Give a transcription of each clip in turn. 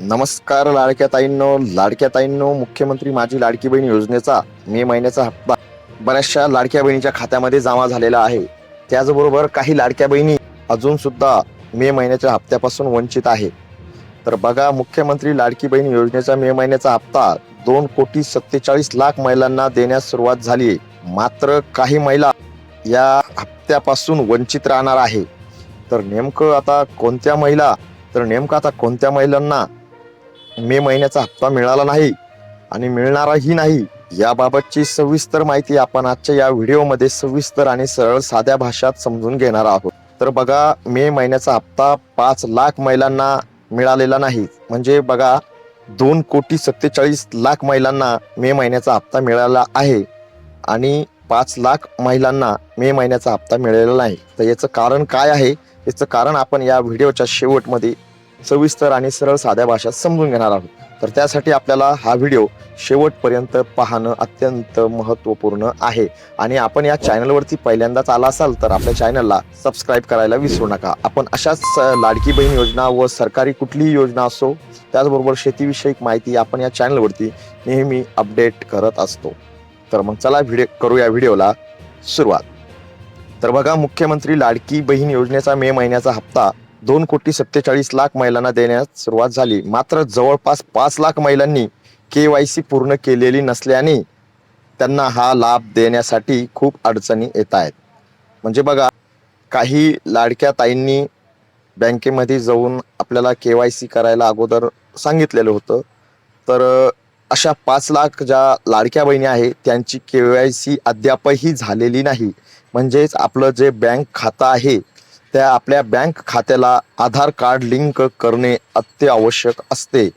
नमस्कार लाडक्या ताईंनो लाडक्या ताईंनो मुख्यमंत्री माझी लाडकी बहीण योजनेचा मे महिन्याचा हप्ता बऱ्याचशा लाडक्या बहिणीच्या खात्यामध्ये जमा झालेला आहे. त्याचबरोबर काही लाडक्या बहिणी अजून सुद्धा मे महिन्याच्या हप्त्यापासून वंचित आहे. तर बघा मुख्यमंत्री लाडकी बहीण योजनेचा मे महिन्याचा हप्ता दोन कोटी सत्तेचाळीस लाख महिलांना देण्यास सुरुवात झाली मात्र काही महिला या हप्त्यापासून वंचित राहणार आहे. तर नेमकं आता कोणत्या महिला तर नेमकं आता कोणत्या महिलांना मे महिन्याचा हप्ता मिळाला नाही आणि मिळणाराही नाही याबाबतची सविस्तर माहिती आपण आजच्या या व्हिडिओमध्ये सविस्तर आणि सरळ साध्या भाषात समजून घेणार आहोत. तर बघा मे महिन्याचा हप्ता पाच लाख महिलांना मिळालेला नाही. म्हणजे बघा दोन कोटी सत्तेचाळीस लाख महिलांना मे महिन्याचा हप्ता मिळाला आहे आणि पाच लाख महिलांना मे महिन्याचा हप्ता मिळालेला नाही. तर याचं कारण काय आहे? याचं कारण आपण या व्हिडिओच्या शेवटमध्ये सविस्तर आणि सरळ साध्या भाषेत समजून घेणार आहोत. तर त्यासाठी आपल्याला हा व्हिडिओ शेवटपर्यंत पाहणं अत्यंत महत्त्वपूर्ण आहे. आणि आपण या चॅनलवरती पहिल्यांदाच आला असाल तर आपल्या चॅनलला सबस्क्राईब करायला विसरू नका. आपण अशाच लाडकी बहीण योजना व सरकारी कुठलीही योजना असो त्याचबरोबर शेतीविषयक माहिती आपण या चॅनलवरती नेहमी अपडेट करत असतो. तर मग चला व्हिडिओ करू या व्हिडिओला सुरुवात. तर बघा मुख्यमंत्री लाडकी बहीण योजनेचा मे महिन्याचा हप्ता दोन कोटी सत्तेचाळीस लाख महिलांना देण्यास सुरुवात झाली. मात्र जवळपास पाच लाख महिलांनी के वाय सी पूर्ण केलेली नसल्याने त्यांना हा लाभ देण्यासाठी खूप अडचणी येत आहेत. म्हणजे बघा काही लाडक्या ताईंनी बँकेमध्ये जाऊन आपल्याला के वाय सी करायला अगोदर सांगितलेलं होतं. तर अशा पाच लाख ज्या लाडक्या बहिणी आहेत त्यांची के वाय सी अद्यापही झालेली नाही. म्हणजेच आपलं जे बँक खातं आहे त्या आपल्या बँक खात्याला आधार कार्ड लिंक करणे अत्यावश्यक असते.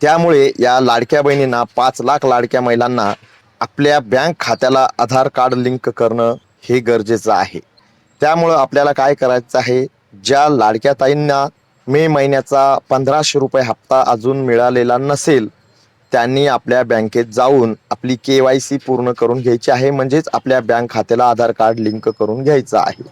त्यामुळे या लाडक्या बहिणींना पाच लाख लाडक्या महिलांना आपल्या बँक खात्याला आधार कार्ड लिंक करणं हे गरजेचं आहे. त्यामुळं आपल्याला काय करायचं आहे? ज्या लाडक्या ताईंना मे महिन्याचा पंधराशे रुपये हप्ता अजून मिळालेला नसेल त्यांनी आपल्या बँकेत जाऊन आपली के वाय सी पूर्ण करून घ्यायची आहे. म्हणजेच आपल्या बँक खात्याला आधार कार्ड लिंक करून घ्यायचं आहे.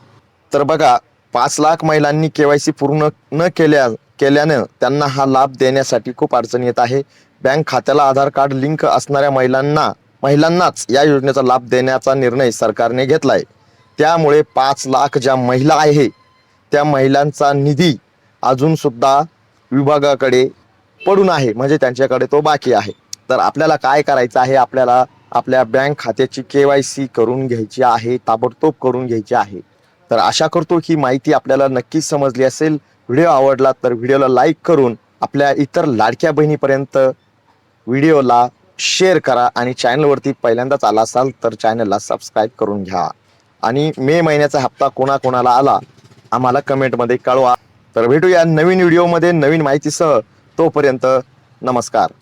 तर बघा पाच लाख महिलांनी केवायसी पूर्ण न केल्या केल्यानं त्यांना हा लाभ देण्यासाठी खूप अडचण येत आहे. बँक खात्याला आधार कार्ड लिंक असणाऱ्या महिलांना महिलांनाच या योजनेचा लाभ देण्याचा निर्णय सरकारने घेतला आहे त्यामुळे पाच लाख ज्या महिला आहे त्या महिलांचा निधी अजूनसुद्धा विभागाकडे पडून आहे म्हणजे त्यांच्याकडे तो बाकी आहे. तर आपल्याला काय करायचं आहे? आपल्याला आपल्या बँक खात्याची के वाय सी करून घ्यायची आहे ताबडतोब करून घ्यायची आहे. तर आशा करतो की माहिती आपल्याला नक्कीच समजली असेल. व्हिडिओ आवडला तर व्हिडिओला लाईक करून आपल्या इतर लाडक्या बहिणीपर्यंत व्हिडिओला शेअर करा आणि चॅनलवरती पहिल्यांदाच आला असाल तर चॅनलला सबस्क्राईब करून घ्या. आणि मे महिन्याचा हप्ता कोणाकोणाला आला आम्हाला कमेंटमध्ये कळवा. तर भेटूया नवीन व्हिडिओमध्ये नवीन माहितीसह. तोपर्यंत नमस्कार.